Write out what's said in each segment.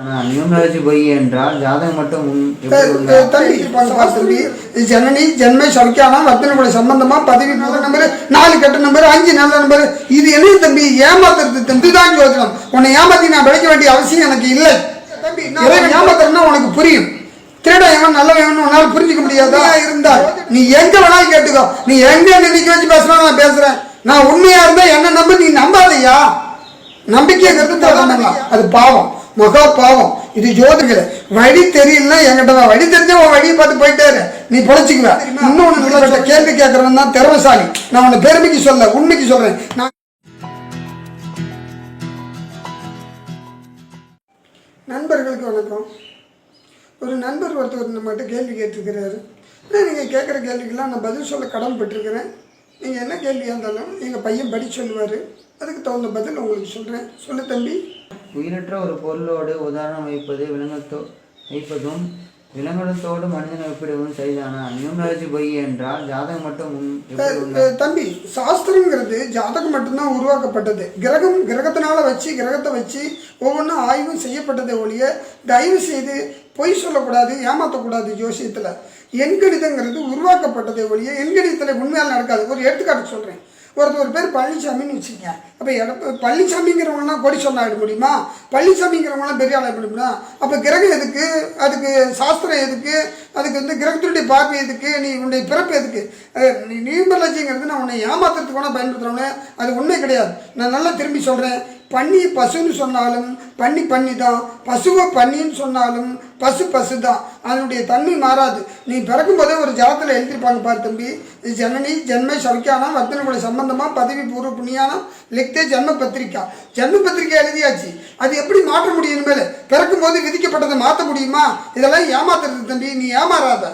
ஆனால் நியூமராலஜி பொய் என்றால் ஜாதகம் மட்டும் தம்பி ஜனனி ஜென்மை சௌக்கியானா வர்த்தனை சம்பந்தமா பதவி நம்பர் நாலு கெட்ட நம்பர் அஞ்சு நல்ல நம்பர். இது என்ன தம்பி? ஏமாத்துறது தம்பி தான் ஜோதிடம். உன்னை ஏமாத்தி நான் பிழைக்க வேண்டிய அவசியம் எனக்கு இல்லை. தம்பி இறைவன் ஏமாத்துறதுனா உனக்கு புரியும். திருட எவன் நல்ல எவன் உன்னால புரிஞ்சுக்க முடியாதா? இருந்தால் நீ எங்க வேணாலும் கேட்டுக்கோ. நீ எங்க நினைக்க வச்சு பேசுனா நான் பேசுறேன். நான் உண்மையா இருந்தா என்ன நம்ப நீ நம்பாதையா? நம்பிக்கைங்கிறது தரலாம் அது பாவம். மகா பாவம் இது ஜோதிகர் வழி தெரியலன்னா என்கிட்ட வா. வழி தெரிஞ்ச உன் வழியை பார்த்து போயிட்டே இரு. நீ பொழைச்சிக்குவ. இன்னொன்று கேள்வி கேட்கறவன் தான் திறமசாலி. நான் உன்னை பெருமைக்கு சொல்ல உண்மைக்கு சொல்றேன். நான் நண்பர்களுக்கு வணக்கம். ஒரு நண்பர் ஒருத்தர் நம்மகிட்ட கேள்வி கேட்டிருக்கிறாரு. ஆனால் நீங்கள் கேட்குற கேள்விக்கெல்லாம் நான் பதில் சொல்ல கடமைப்பட்டிருக்கிறேன் நீங்கள் என்ன கேள்வியாக இருந்தாலும் எங்கள் பையன் படி சொல்லுவார். அதுக்கு தகுந்த பதில் உங்களுக்கு சொல்கிறேன் சொல்லு தம்பி. உயிரற்ற ஒரு பொருளோடு உதாரணம் வைப்பது விலங்கத்தோ வைப்பதும் விலங்கினத்தோடு மனிதனை ஒப்பிடுவதும் சரிதானா? நியூமராலஜி பொய் என்றால் ஜாதகம் மட்டும் தம்பி சாஸ்திரங்கிறது ஜாதகம் மட்டும்தான் உருவாக்கப்பட்டது. கிரகம் கிரகத்தினால வச்சு கிரகத்தை வச்சு ஒவ்வொன்றும் ஆய்வும் செய்யப்பட்டதே ஒழிய தயவு செய்து பொய் சொல்லக்கூடாது ஏமாற்றக்கூடாது ஜோசியத்தில். எண்கணிதங்கிறது உருவாக்கப்பட்டதே ஒழிய எண்கணிதத்தில் உண்மையால் நடக்காது. ஒரு எடுத்துக்காட்டு சொல்கிறேன் ஒருத்தர் ஒரு பேர் பழனிசாமின்னு வச்சுக்கங்க. அப்போ எடப்ப பழனிசாமிங்கிறவங்களாம் கோடீஸ்வரன் ஆகிட முடியுமா? பழனிசாமிங்கிறவங்களாம் பெரிய ஆளாக முடியுமா? அப்போ கிரகம் எதுக்கு? அதுக்கு சாஸ்திரம் எதுக்கு? அதுக்கு வந்து கிரகத்தினுடைய பார்வை எதுக்கு? நீ உன்னுடைய பிறப்பு எதுக்கு? நீ நியூமராலஜிங்கிறது நான் உன்னை ஏமாத்துறதுக்கு வேணால் பயன்படுத்துகிறவனே அது உண்மை கிடையாது. நான் நல்லா திரும்பி சொல்கிறேன் பன்னி பசுன்னு சொன்னாலும் பன்னி பன்னி தான் பசுவை பன்னின்னு சொன்னாலும் பசு பசு தான் அதனுடைய தன்மை மாறாது. நீ பிறக்கும் போதே ஒரு ஜலத்தில் எழுதியிருப்பாங்க பாரு தம்பி. ஜனனி ஜென்மை சௌக்கியானா வர்த்தனை சம்பந்தமாக பதவி பூர்வ புண்ணியானம் லிக்தே ஜன்ம பத்திரிக்கா. ஜன்ம பத்திரிக்கை எழுதியாச்சு. அது எப்படி மாற்ற முடியும் இனிமேல்? பிறக்கும் போது விதிக்கப்பட்டதை மாற்ற முடியுமா? இதெல்லாம் ஏமாத்துறது தம்பி. நீ ஏமாறாத.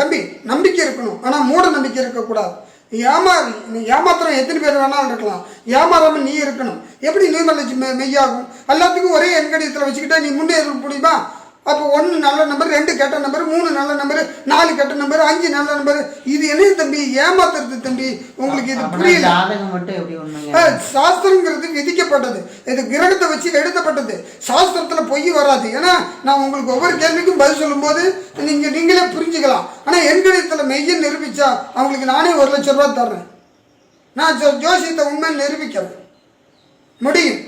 தம்பி நம்பிக்கை இருக்கணும். ஆனால் மூட நம்பிக்கை இருக்கக்கூடாது. ஏமா நீ ஏமாத்திரம் எத்தனை பேர் வேணாலும் இருக்கலாம். ஏமாறாம நீ இருக்கணும். எப்படி நியூமராலஜி மெ மெய்யாகும்? எல்லாத்துக்கும் ஒரே எண்கணிதத்தில் வச்சுக்கிட்டா நீ முன்னேற முடியுமா? அப்போ ஒன்று நல்ல நம்பர் ரெண்டு கெட்ட நம்பர் மூணு நல்ல நம்பர் நாலு கெட்ட நம்பர் அஞ்சு நல்ல நம்பர் இது என்ன தம்பி? ஏமாத்துறது தம்பி? உங்களுக்கு இது புரியல. சாஸ்திரங்கிறது விதிக்கப்பட்டது. இது கிரகத்தை வச்சு எழுதப்பட்டது சாஸ்திரத்தில் பொய் வராது. ஏன்னா நான் உங்களுக்கு ஒவ்வொரு கேள்விக்கும் பதில் சொல்லும்போது நீங்கள் நீங்களே புரிஞ்சுக்கலாம் ஆனால் எண்கணிதத்தில் நிரூபிச்சா அவங்களுக்கு நானே ஒரு லட்ச ரூபா தர்றேன். நான் ஜோசியத்தை உண்மை நிரூபிக்கிறேன் முடியும்.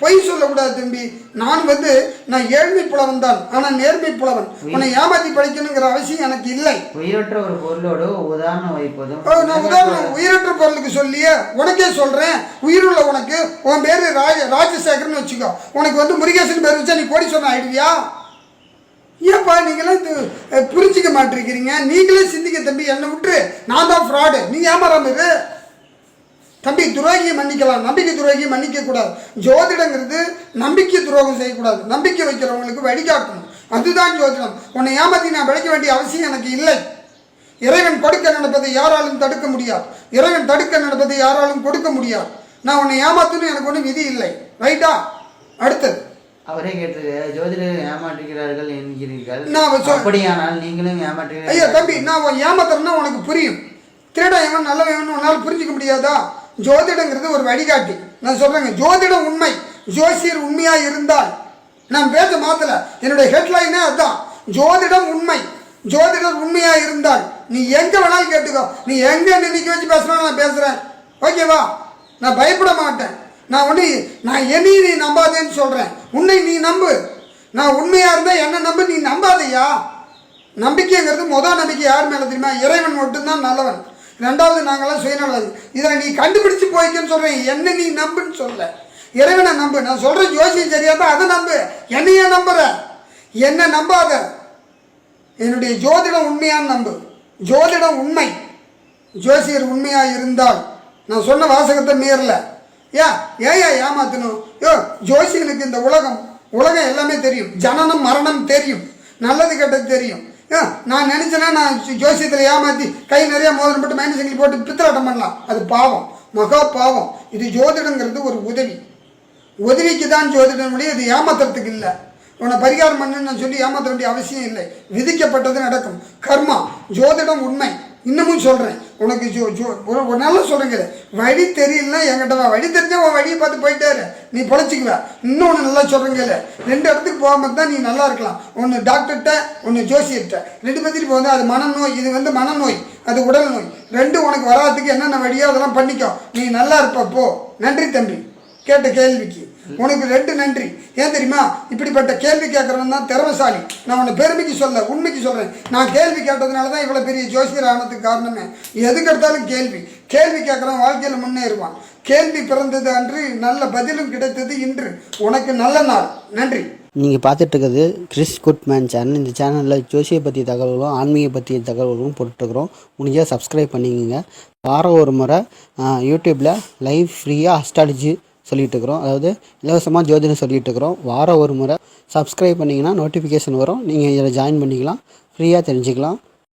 பொய் சொல்லக்கூடாது தம்பி. நான் வந்து நான் ஏழ்மை புலவன் தான். ஆனால் நேர்மை புலவன். உன்னை ஏமாத்தி படிக்கணுங்கிற அவசியம் எனக்கு இல்லை. உயிரற்ற ஒரு பொருளோடு உதாரணம் வைப்பதும் நான் உதாரணம் உயிரற்ற பொருளுக்கு சொல்லியே உனக்கே சொல்றேன். உயிருள்ள உனக்கு உன் பேரு ராஜ ராஜசேகர்னு வச்சுக்கோ. உனக்கு வந்து முருகேசன் பேர் வச்சா நீ கோடி சொன்ன ஆயிடுவியா? ஏப்பா நீங்களாம் இது புரிஞ்சிக்க மாட்டிருக்கிறீங்க? நீங்களே சிந்திக்க தம்பி என்னை விட்டுரு. நான் தான் ஃப்ராடு நீ ஏமாறாம இது தம்பி துரோகியை மன்னிக்கலாம். நம்பிக்கை துரோகியை மன்னிக்க கூடாது ஜோதிடங்கிறது நம்பிக்கை துரோகம் செய்யக்கூடாது. நம்பிக்கை வைக்கிறவங்களுக்கு வழிகாட்டணும் அதுதான் ஜோதிடம். உன்னை ஏமாத்தி நான் விளைக்க வேண்டிய அவசியம் எனக்கு இல்லை. இறைவன் கொடுக்க நடப்பதை யாராலும் தடுக்க முடியாது. இறைவன் தடுக்க நடப்பதை யாராலும் கொடுக்க முடியாது. நான் உன்னை ஏமாத்தணும் எனக்கு ஒன்றும் விதி இல்லை. ரைட்டா அடுத்தது. அவரே கேட்டிருக்காரு ஜோதிடர் ஏமாற்றுகிறார்கள் என்கிறீர்கள். நான் அப்படியானால் நீங்களும் ஐயா ஏமாற்றுகிறீர்கள் தம்பி நான் உன் ஏமாத்துறேன்னா உனக்கு புரியும். திருட எவன் நல்ல எவன் உன்னால் புரிஞ்சுக்க முடியாதா? ஜோதிடங்கிறது ஒரு வழிகாட்டி. நான் சொல்றேங்க ஜோதிடம் உண்மை. ஜோசியர் உண்மையா இருந்தால் நான் பேச மாத்தல. என்னுடைய ஹெட்லைனே அதுதான் ஜோதிடம் உண்மை. ஜோதிடர் உண்மையா இருந்தால் நீ எங்க வேணாலும் கேட்டுக்கோ. நீ எங்க நினைக்க வச்சு பேசுறாலும் நான் பேசுறேன். ஓகேவா? நான் பயப்பட மாட்டேன். நான் ஒன்று நான் என்னையும் நீ நம்பாதேன்னு சொல்றேன். உன்னை நீ நம்பு. நான் உண்மையா இருந்தால் என்ன நம்பு நீ நம்பாதையா நம்பிக்கைங்கிறது முதல் நம்பிக்கை யார் மேலே தெரியுமா? இறைவன் மட்டும்தான் நல்லவன். ரெண்டாவது நாங்களாம் சுயநலவாதி இதில் நீ கண்டுபிடிச்சு போய்க்குன்னு சொல்கிறேன் என்ன நீ நம்புன்னு சொல்ல. இறைவனை நம்பு. நான் சொல்கிற ஜோசியம் சரியாக தான் அதை நம்பு. என்னையே நம்புற. என்ன நம்பாத. என்னுடைய ஜோதிடம் உண்மையான நம்பு. ஜோதிடம் உண்மை. ஜோசியர் உண்மையாக இருந்தால். நான் சொன்ன வாசகத்தை மீறலை. ஏன் ஏயா ஏமாத்தணும். யோ ஜோசியனுக்கு இந்த உலகம் உலகம் எல்லாமே தெரியும். ஜனனம் மரணம் தெரியும். நல்லது கெட்டது தெரியும். நான் நினச்சேன்னா நான் ஜோசியத்தில் ஏமாற்றி கை நிறைய மோதிரம் போட்டு மைனஸ் போட்டு பித்தலாட்டம் பண்ணலாம். அது பாவம். மகா பாவம். இது ஜோதிடங்கிறது ஒரு உதவி. உதவிக்கு தான் ஜோதிடம் முடியும். இது ஏமாத்துறதுக்கு இல்லை. உன்னை பரிகாரம் பண்ணுன்னு நான் சொல்லி ஏமாற்ற வேண்டிய அவசியம் இல்லை. விதிக்கப்பட்டது நடக்கும். கர்மா. ஜோதிடம் உண்மை. இன்னமும் சொல்கிறேன் உனக்கு ஜோ ஜோ ஒரு ஒரு நல்லா வழி தெரியலனா என்கிட்ட வா. வழி தெரிஞ்சால் உன் வழியை பார்த்து போயிட்டாரு நீ பொழைச்சிக்குவ. இன்னொன்று நல்லா சொல்கிறேங்க ரெண்டு இடத்துக்கு போகாமல் தான் நீ நல்லா இருக்கலாம். ஒன்று டாக்டர்கிட்ட ஒன்று ஜோசியர்கிட்ட ரெண்டு பத்திரி போகுது அது மனநோய் இது வந்து மனநோய் அது உடல் நோய். ரெண்டும் உனக்கு வராதுக்கு என்னென்ன வழியோ அதெல்லாம் பண்ணிக்கோ. நீ நல்லா இருப்ப போ. நன்றி தம்பி. கேட்ட கேள்விக்கு. உனக்கு ரெண்டு நன்றி. ஏன் தெரியுமா? இப்படிப்பட்ட கேள்வி கேட்குறவன் தான் திறமசாலி. நான் உன்னை பெருமைக்கு சொல்ல உண்மைக்கு சொல்கிறேன் நான் கேள்வி கேட்டதுனால தான் இவ்வளோ பெரிய ஜோசியர் ஆனதுக்கு காரணமே. எதுக்கு எடுத்தாலும் கேள்வி. கேள்வி கேட்குறவன் வாழ்க்கையில் முன்னேறுவான். கேள்வி பிறந்தது அன்று நல்ல பதிலும் கிடைத்தது இன்று. உனக்கு நல்ல நாள். நன்றி. நீங்கள் பார்த்துட்டு கிறிஸ் குட்மேன் சேனல். இந்த சேனலில் ஜோசியை பற்றிய தகவல்களும் ஆன்மீக பற்றிய தகவல்களும் போட்டுருக்குறோம் முடிஞ்சால் சப்ஸ்கிரைப் பண்ணிக்கோங்க. வாரம் ஒரு முறை யூடியூப்பில் லைவ் ஃப்ரீயாக அஸ்ட்ராலஜி சொல்லிகிட்ருக்குறோம் அதாவது இலவசமாக ஜோதிடம் சொல்லிகிட்ருக்குறோம் இருக்கிறோம் வாரம் ஒரு முறை சப்ஸ்கிரைப் பண்ணிங்கன்னா நோட்டிஃபிகேஷன் வரும். நீங்கள் இதில் ஜாயின் பண்ணிக்கலாம். ஃப்ரீயாக தெரிஞ்சுக்கலாம்.